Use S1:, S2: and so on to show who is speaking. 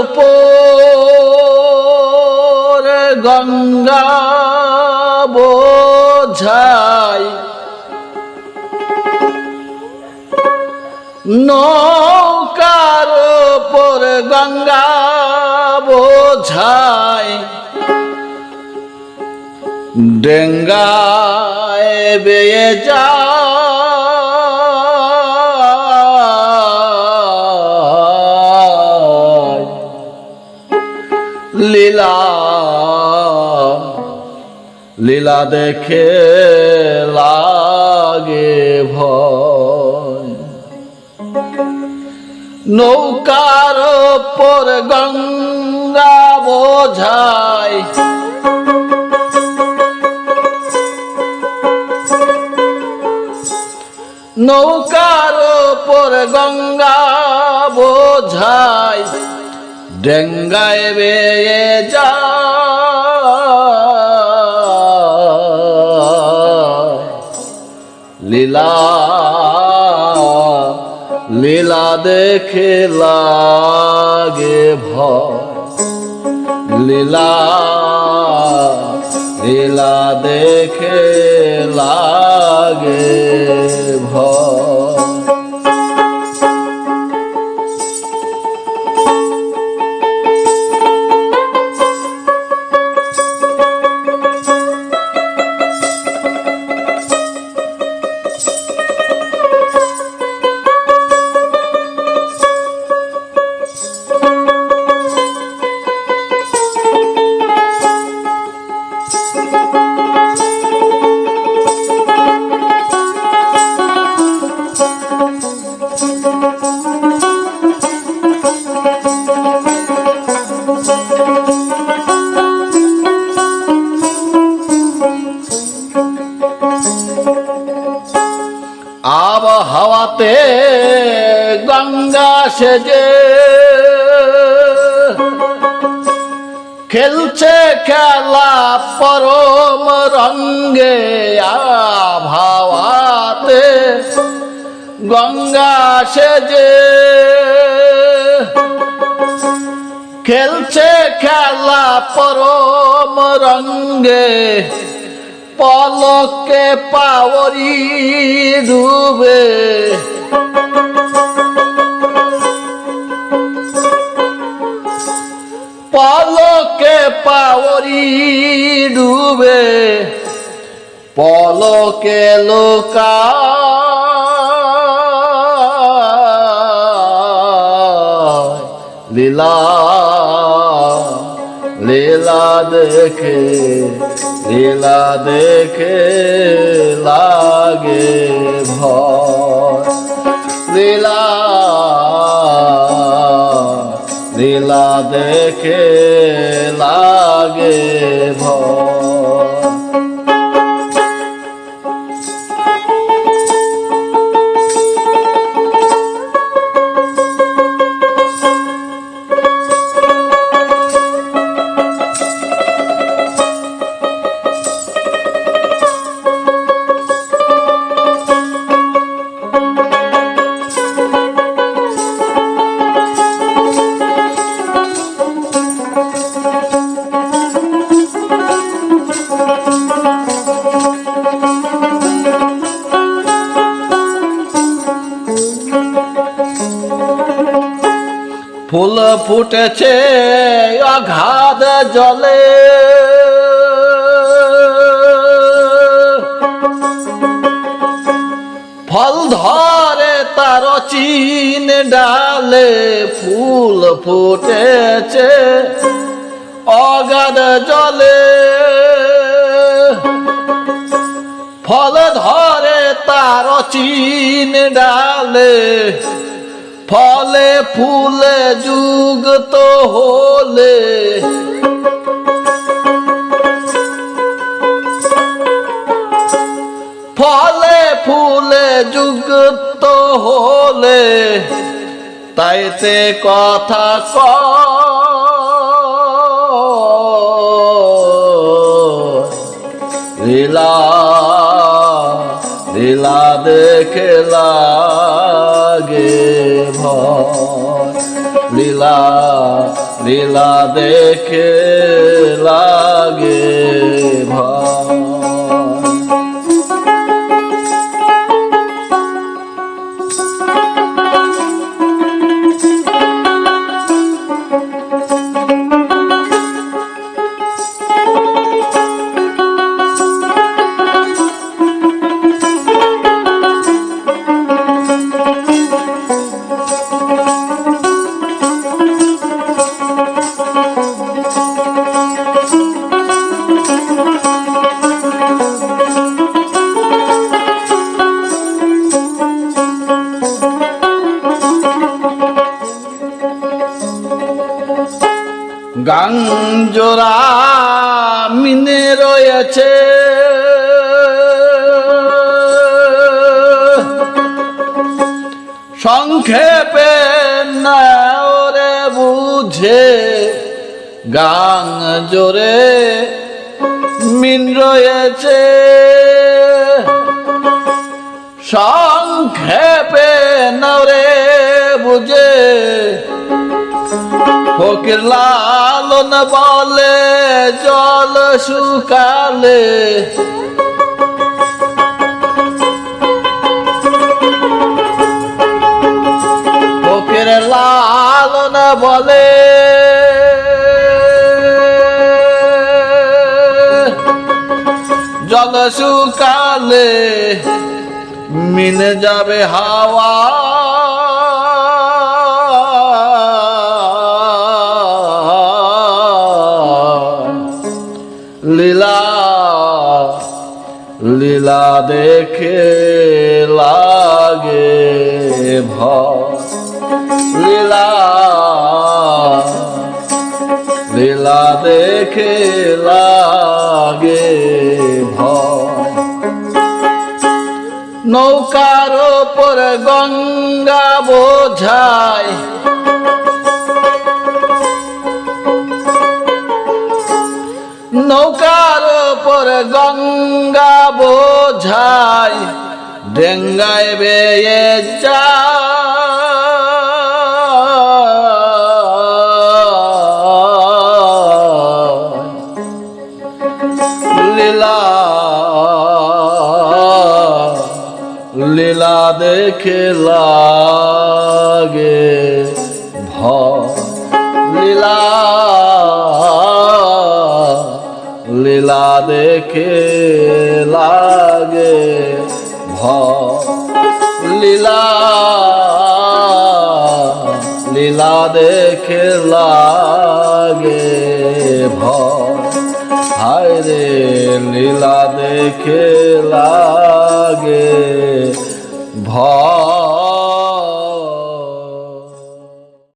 S1: উপর গঙ্গা বোঝাই। নৌকার উপর গঙ্গা বোঝাই। ডেঙ্গায় বেয়ে যায় লীলা দেখে লাগে ভয়। নৌকার পর গঙ্গা বোঝায় নৌকার পর গঙ্গা বোঝায় ডেঙ্গায় বেয়ে যায় লীলা লীলা দেখে লাগে ভয়। লীলা লীলা দেখে লাগে ভয়। সেজে খেলছে খেলা পরম রঙ্গে আবহাওয়াতে গঙ্গা সেজে। খেলছে খেলা পরম রঙ্গে পলকে পাওরি ডুবে। পলকে পাওরি ডুবে পলকে লোকা লীলা লীলা দেখে লীলা দেখে লাগে ভয়। লীলা লীলা দেখে লাগে ভয়। ফুটেছে অগাধ জলে। ফল ধরে তার চিন ডালে, ফুল ফুটেছে অগাধ জলে। ফল ধরে তার চিন ডালে ফলে ফুলে যুক্ত হলে। ফলে ফুলে যুগ তো হলে তাইতে কথা ক লীলা লীলা দেখে লাগে ভয়। লীলা লীলা দেখে লাগে ভয়। গাঞ্জোরা মিনে রয়েছে। সংক্ষেপে ওরে বুঝে গাং জোরে মিন রয়েছে। সংক্ষেপে নরে বুঝে ফকির লালন বলে জল শুকালে। ফকির লালন বলে জল শুকালে। মিনে যাবে হাওয়া লীলা দেখে লাগে ভয়। লীলা দেখে লাগে নৌকার ওপর গঙ্গা বোঝায়। নৌকার ওপর গঙ্গা বোঝায় ডেঙ্গায় বেয়ে লীলা লীলা দেখে লাগে। দেখে লাগে ভয়। লীলা দেখে লাগে ভয়। রে লীলা দেখে লাগে ভয়।